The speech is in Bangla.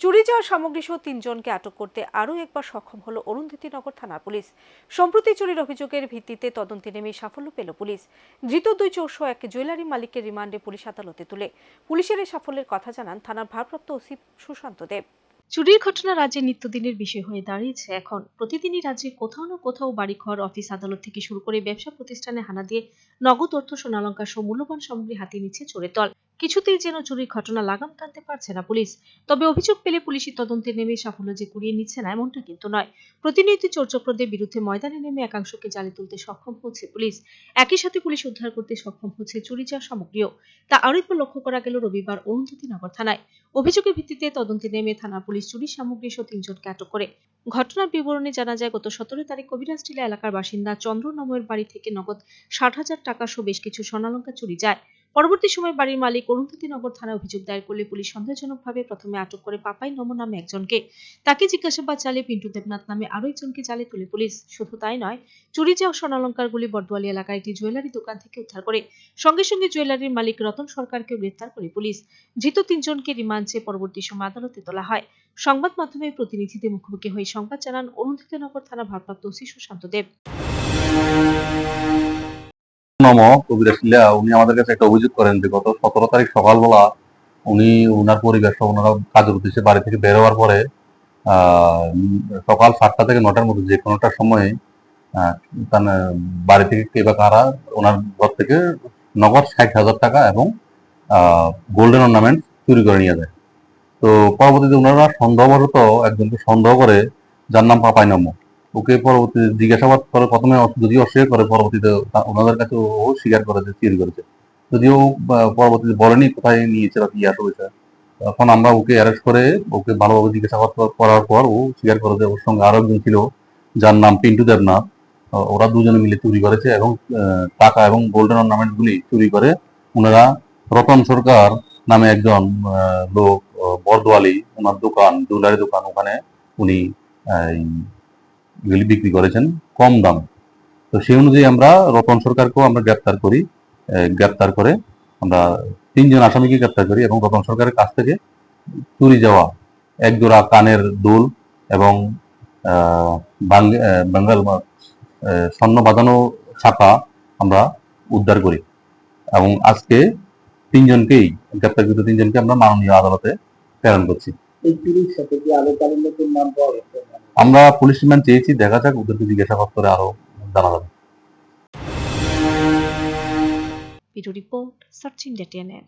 চুরি যাওয়া সামগ্রী সহ তিনজনকে আটক করতে আরও একবার সক্ষম হলো অরুন্ধতিনগর থানার পুলিশ। সম্প্রতি চুরির অভিযোগের ভিত্তিতে তদন্তে নেমে সাফল্য পেল পুলিশ। ধৃত দুই চোর সহ এক জুয়েলারি মালিকের রিমান্ডে পুলিশ আদালতে তুলে। পুলিশের এই সাফল্যের কথা জানান থানার ভারপ্রাপ্ত ওসি সুশান্ত দেব। চুরির ঘটনা রাজ্যে নিত্যদিনের বিষয় হয়ে দাঁড়িয়েছে। এখন প্রতিদিনই রাজ্যে কোথাও না কোথাও বাড়িঘর, অফিস আদালত থেকে শুরু করে ব্যবসা প্রতিষ্ঠানে হানা দিয়ে নগদ অর্থ, সোনালঙ্কার সহ মূল্যবান সামগ্রী হাতিয়ে নিচ্ছে চোরের দল। কিছুতেই যেন চুরির ঘটনা লাগাম টানতে পারছে না পুলিশ। তবে অভিযোগ পেলে পুলিশি তদন্তে নেমে সাফল্য যে কুড়িয়ে নিচ্ছে না এমনটা কিন্তু নয়। প্রতিনিয়ত চোরচক্রদের বিরুদ্ধে ময়দানে নেমে একাংশকে জালে তুলতে সক্ষম হচ্ছে পুলিশ। একই সাথে পুলিশ উদ্ধার করতে সক্ষম হচ্ছে চুরি যাওয়া সামগ্রীও। তা আরও একবার লক্ষ্য করা গেল রবিবার অরুন্ধতিনগর থানায়। অভিযোগের ভিত্তিতে তদন্তে নেমে থানা পুলিশ চুরি সামগ্রী সহ তিনজনকে আটক করে। ঘটনার বিবরণে জানা যায়, গত সতেরো তারিখ কবিরাজটিলা এলাকার বাসিন্দা চন্দ্র নামের বাড়ি থেকে নগদ ষাট হাজার টাকা সহ বেশ কিছু স্বর্ণালঙ্কার চুরি যায়। পরবর্তী সময় বাড়ির মালিক অরুন্ধতিনগর থানায় অভিযোগ দায়ের করলে পুলিশ সন্দেহজনকভাবে প্রথমে আটক করে পাপাই নম নামে একজনকে। তাকে জিজ্ঞাসাবাদ চালিয়ে পিন্টু দেবনাথ নামে আরও একজনকে জালে তুলে পুলিশ। শুধু তাই নয়, চুরি যাওয়া স্বর্ণালঙ্কারগুলি বটওয়ালি এলাকার একটি জুয়েলারি দোকান থেকে উদ্ধার করে সঙ্গে সঙ্গে জুয়েলারির মালিক রতন সরকারকেও গ্রেফতার করে পুলিশ। ধৃত তিনজনকে রিমান্ড চেয়ে পরবর্তী সময় আদালতে তোলা হয়। সংবাদ মাধ্যমের প্রতিনিধিদের মুখোমুখি হয়ে সংবাদ জানান অরুন্ধতিনগর থানা ভারপ্রাপ্ত ওসি সুশান্ত দেব। নম শিলা উনি আমাদের কাছে একটা অভিযোগ করেন যে গত সতেরো তারিখ সকালবেলা উনি ওনারা উদ্দেশ্যে বাড়ি থেকে পরে সকাল সাতটা থেকে নটার মধ্যে যে কোনোটা সময়ে তার বাড়ি থেকে ওনার ঘর থেকে নগদ ষাট হাজার টাকা এবং গোল্ডেন অর্নামেন্ট চুরি করে নিয়ে যায়। তো পরবর্তীতে ওনারা সন্দেহবশত একজনকে সন্দেহ করে যার নাম পাপাই নম ওকে পরবর্তীতে জিজ্ঞাসাবাদ করে প্রথমে যদিও অস্বীকার করে, পরবর্তীতে ওনাদের কাছে ও স্বীকার করে যে চুরি করেছে। যদিও পরবর্তীতে বলেনি কোথায় নিয়েছে বা কি আসে হয়েছে তখন আমরা ওকে অ্যারেস্ট করে, ওকে ভালোভাবে জিজ্ঞাসাবাদ করার পর ও স্বীকার করে যে, ওর সঙ্গে আরও একজন ছিল, যার নাম পিন্টু দেবনাথ। ওরা দুজনে মিলে চুরি করেছে এবং টাকা এবং গোল্ডেন অর্নামেন্ট গুলি চুরি করে ওনারা রতন সরকার নামে একজন লোক বরদোয়ালি, ওনার দোকান জুয়েলারি দোকান ওখানে উনি এগুলি বিক্রি করেছেন কম দাম। তো সেই অনুযায়ী আমরা রতন সরকারকেও আমরা গ্রেপ্তার করি গ্রেপ্তার করে আমরা তিনজন আসামিকে গ্রেপ্তার করি এবং রতন সরকারের কাছ থেকে চুরি যাওয়া এক জোড়া কানের দোল এবং বেঙ্গল স্বর্ণ বাঁধানো ছাপা আমরা উদ্ধার করি এবং আজকে তিনজনকেই, গ্রেপ্তারকৃত তিনজনকে আমরা মাননীয় আদালতে প্রেরণ করছি। এই চুরির সাথে কি নাম পাওয়া আমরা পুলিশ রিমান্ড চেয়েছি, দেখা যাক ওদেরকে জিজ্ঞাসাবাদ করে আরও জানা যাবে। Report searching TNN